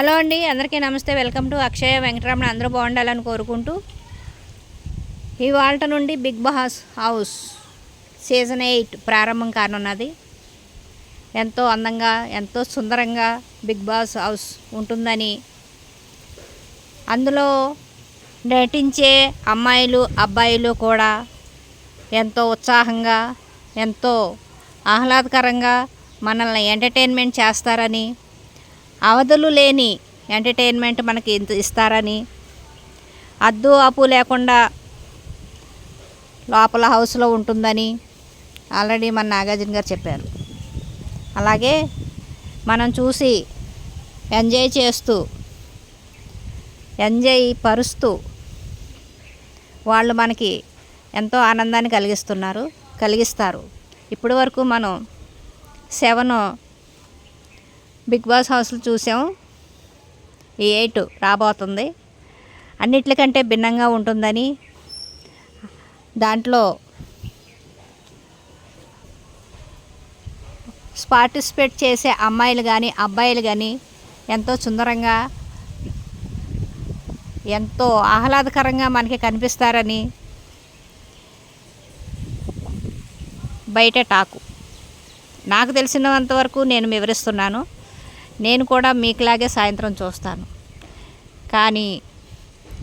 Hello అండి అందరికీ నమస్తే. Welcome to Akshaya Venkataramana. అందరూ బాగుండాలని కోరుకుంటూ ఇవాళ నుండి Big Boss house season eight ప్రారంభం కానున్నది. ఎంతో అందంగా ఎంతో సుందరంగా బిగ్ బాస్ హౌస్ ఉంటుందని అందులో నటించే అమ్మాయిలు అబ్బాయిలు కూడా ఎంతో ఉత్సాహంగా ఎంతో ఆహ్లాదకరంగా మనల్ని ఎంటర్టైన్మెంట్ చేస్తారని అవధులు లేని ఎంటర్టైన్మెంట్ మనకి ఇస్తారని. అద్దు అప్పు లేకుండా లోపల హౌస్లో ఉంటుందని ఆల్రెడీ మన నాగార్జున గారు చెప్పారు. అలాగే మనం చూసి ఎంజాయ్ చేస్తూ ఎంజాయ్ పరుస్తూ వాళ్ళు మనకి ఎంతో ఆనందాన్ని కలిగిస్తున్నారు కలిగిస్తారు. ఇప్పటి వరకు మనం సెవెన్ బిగ్ బాస్ హౌస్లు చూసాం. ఈ ఎయిట్ రాబోతుంది. అన్నిటికంటే భిన్నంగా ఉంటుందని దాంట్లో పార్టిసిపేట్ చేసే అమ్మాయిలు కానీ అబ్బాయిలు కానీ ఎంతో సుందరంగా ఎంతో ఆహ్లాదకరంగా మనకి కనిపిస్తారని బయట టాకు. నాకు తెలిసినంతవరకు నేను వివరిస్తున్నాను. నేను కూడా మీకులాగే సాయంత్రం చూస్తాను. కానీ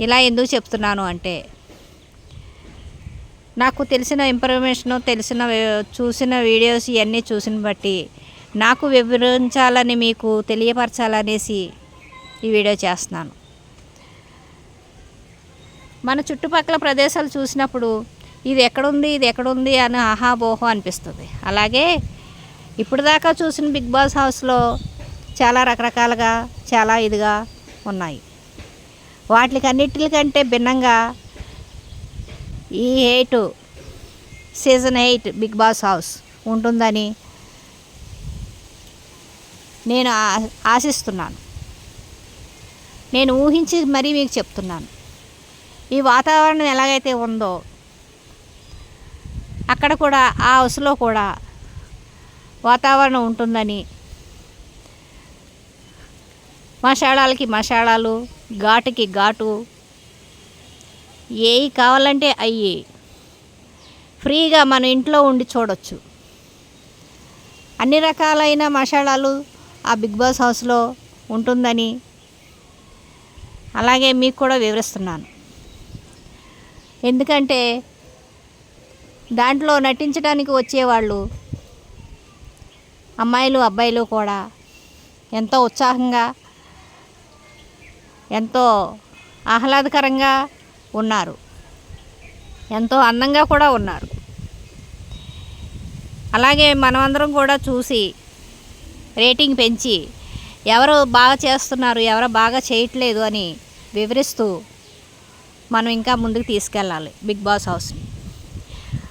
ఇలా ఎందుకు చెప్తున్నాను అంటే నాకు తెలిసిన ఇన్ఫర్మేషన్ తెలిసిన చూసిన వీడియోస్ ఇవన్నీ చూసిన బట్టి నాకు వివరించాలని మీకు తెలియపరచాలనేసి ఈ వీడియో చేస్తున్నాను. మన చుట్టుపక్కల ప్రదేశాలు చూసినప్పుడు ఇది ఎక్కడుంది ఇది ఎక్కడుంది అని ఆహాబోహో అనిపిస్తుంది. అలాగే ఇప్పుడు దాకా చూసిన బిగ్ బాస్ హౌస్లో చాలా రకరకాలుగా చాలా ఇదిగా ఉన్నాయి. వాటికన్నిటికంటే భిన్నంగా ఈ eight season eight Big Boss house ఉంటుందని నేను ఆ- ఆశిస్తున్నాను. నేను ఊహించి మరీ మీకు చెప్తున్నాను. ఈ వాతావరణం ఎలాగైతే ఉందో అక్కడ కూడా ఆ హౌస్లో కూడా వాతావరణం ఉంటుందని మసాలాలకి మసాలాలు ఘాటుకి ఘాటు. ఏవి కావాలంటే అయ్యి. ఫ్రీగా మన ఇంట్లో ఉండి చూడొచ్చు. అన్ని రకాలైన మసాలాలు ఆ బిగ్ బాస్ హౌస్లో ఉంటుందని అలాగే మీకు కూడా వివరిస్తున్నాను. ఎందుకంటే దాంట్లో నటించడానికి వచ్చేవాళ్ళు అమ్మాయిలు అబ్బాయిలు కూడా ఎంతో ఉత్సాహంగా ఎంతో ఆహ్లాదకరంగా ఉన్నారు. ఎంతో అందంగా కూడా ఉన్నారు. అలాగే మనమందరం కూడా చూసి రేటింగ్ పెంచి ఎవరు బాగా చేస్తున్నారు ఎవరు బాగా చేయట్లేదు అని వివరిస్తూ మనం ఇంకా ముందుకు తీసుకెళ్ళాలి బిగ్ బాస్ హౌస్ని.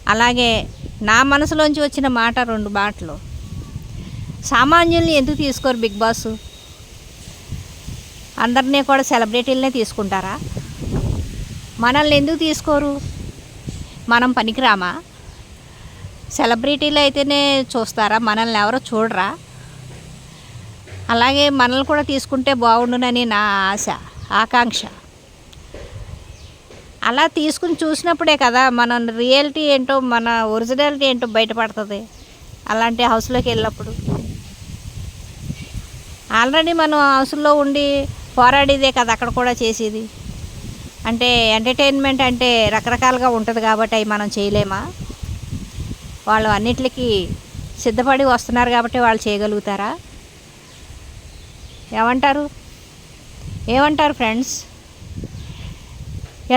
అలాగే నా మనసులోంచి వచ్చిన మాట రెండు మాటలు. సామాన్యుల్ని ఎందుకు తీసుకోరు బిగ్ బాస్? అందరినీ కూడా సెలబ్రిటీలనే తీసుకుంటారా? మనల్ని ఎందుకు తీసుకోరు? మనం పనికిరామా? సెలబ్రిటీలు అయితేనే చూస్తారా? మనల్ని ఎవరో చూడరా? అలాగే మనల్ని కూడా తీసుకుంటే బాగుండునని నా ఆశ ఆకాంక్ష. అలా తీసుకుని చూసినప్పుడే కదా మన రియాలిటీ ఏంటో మన ఒరిజినాలిటీ ఏంటో బయటపడుతుంది అలాంటి హౌస్లోకి వెళ్ళినప్పుడు. ఆల్రెడీ మనం హౌస్లో ఉండి పోరాడేదే కదా అక్కడ కూడా చేసేది. అంటే ఎంటర్టైన్మెంట్ అంటే రకరకాలుగా ఉంటుంది కాబట్టి అవి మనం చేయలేమా? వాళ్ళు అన్నిటికీ సిద్ధపడి వస్తున్నారు కాబట్టి వాళ్ళు చేయగలుగుతారా? ఏమంటారు? ఏమంటారు ఫ్రెండ్స్?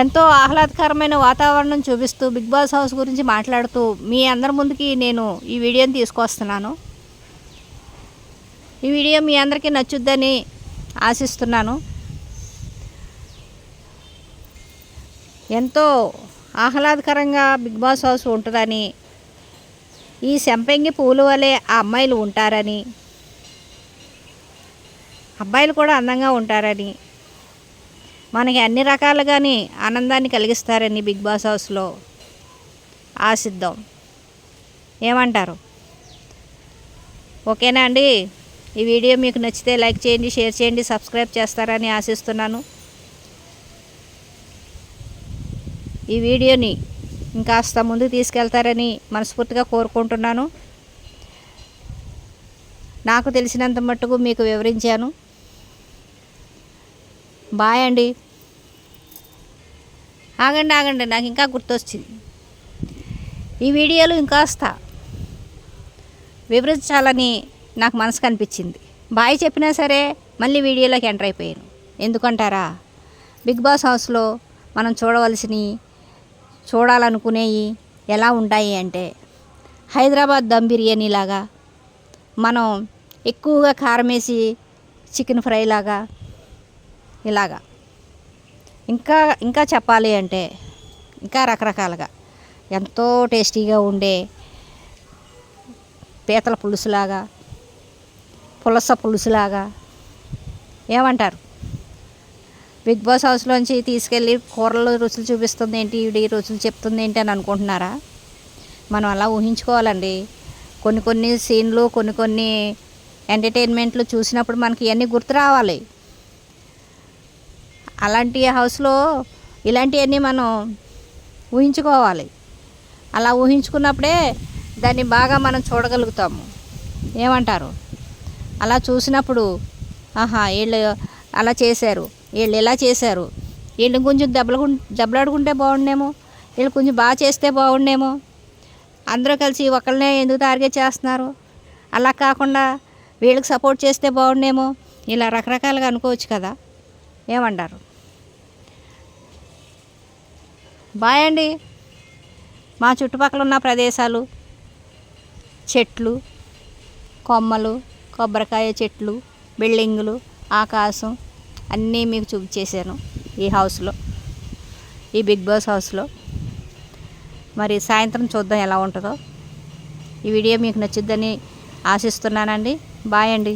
ఎంతో ఆహ్లాదకరమైన వాతావరణం చూపిస్తూ బిగ్ బాస్ హౌస్ గురించి మాట్లాడుతూ మీ అందరి ముందుకి నేను ఈ వీడియోని తీసుకొస్తున్నాను. ఈ వీడియో మీ అందరికీ నచ్చుద్దని ఆశిస్తున్నాను. ఎంతో ఆహ్లాదకరంగా బిగ్ బాస్ హౌస్ ఉంటుందని ఈ సెంపెంగి పూలు వలె ఆ అమ్మాయిలు ఉంటారని అబ్బాయిలు కూడా అందంగా ఉంటారని మనకి అన్ని రకాలుగాని ఆనందాన్ని కలిగిస్తారని బిగ్ బాస్ హౌస్లో ఆశిద్దాం. ఏమంటారు? ఓకేనా అండి? ఈ వీడియో మీకు నచ్చితే లైక్ చేయండి షేర్ చేయండి సబ్స్క్రైబ్ చేస్తారని ఆశిస్తున్నాను. ఈ వీడియోని ఇంకాస్త ముందుకు తీసుకెళ్తారని మనస్ఫూర్తిగా కోరుకుంటున్నాను. నాకు తెలిసినంత మట్టుకు మీకు వివరించాను. బాయ్ అండి. ఆగండి ఆగండి నాకు ఇంకా గుర్తొచ్చింది. ఈ వీడియోలు ఇంకాస్త వివరించాలని నాకు మనసుకు అనిపించింది బాయ్ చెప్పినా సరే మళ్ళీ వీడియోలోకి ఎంటర్ అయిపోయాను. ఎందుకంటారా? బిగ్ బాస్ హౌస్లో మనం చూడవలసినవి చూడాలనుకునేవి ఎలా ఉంటాయి అంటే హైదరాబాద్ దమ్ బిర్యానీ లాగా మనం ఎక్కువగా కారం వేసి చికెన్ ఫ్రై లాగా ఇలాగా. ఇంకా ఇంకా చెప్పాలి అంటే ఇంకా రకరకాలుగా. ఎంతో టేస్టీగా ఉండే పీతల పులుసులాగా పులస పులుసులాగా. ఏమంటారు? బిగ్ బాస్ హౌస్లోంచి తీసుకెళ్ళి కూరలు రుచులు చూపిస్తుంది ఏంటి ఈవిడ రుచులు చెప్తుంది ఏంటి అని అనుకుంటున్నారా? మనం అలా ఊహించుకోవాలండి. కొన్ని కొన్ని సీన్లు కొన్ని కొన్ని ఎంటర్టైన్మెంట్లు చూసినప్పుడు మనకి ఇవన్నీ గుర్తు రావాలి. అలాంటి హౌస్లో ఇలాంటివన్నీ మనం ఊహించుకోవాలి. అలా ఊహించుకున్నప్పుడే దాన్ని బాగా మనం చూడగలుగుతాము. ఏమంటారు? అలా చూసినప్పుడు ఆహా వీళ్ళు అలా చేశారు. వీళ్ళు ఇలా చేశారు. వీళ్ళు కొంచెం దెబ్బలు దెబ్బలాడుకుంటే బాగుండేమో. వీళ్ళు కొంచెం బాగా చేస్తే బాగుండేమో. అందరూ కలిసి ఒకళ్ళనే ఎందుకు టార్గెట్ చేస్తున్నారు? అలా కాకుండా వీళ్ళకి సపోర్ట్ చేస్తే బాగుండేమో. ఇలా రకరకాలుగా అనుకోవచ్చు కదా. ఏమంటారు? బాయ్ అండి. మా చుట్టుపక్కల ఉన్న ప్రదేశాలు చెట్లు కొమ్మలు కొబ్బరికాయ చెట్లు బిల్డింగులు ఆకాశం అన్నీ మీకు చూపించేశాను ఈ హౌస్లో ఈ బిగ్ బాస్ హౌస్లో. మరి సాయంత్రం చూద్దాం ఎలా ఉంటుందో. ఈ వీడియో మీకు నచ్చుద్దని ఆశిస్తున్నానండి. బాయ్ అండి.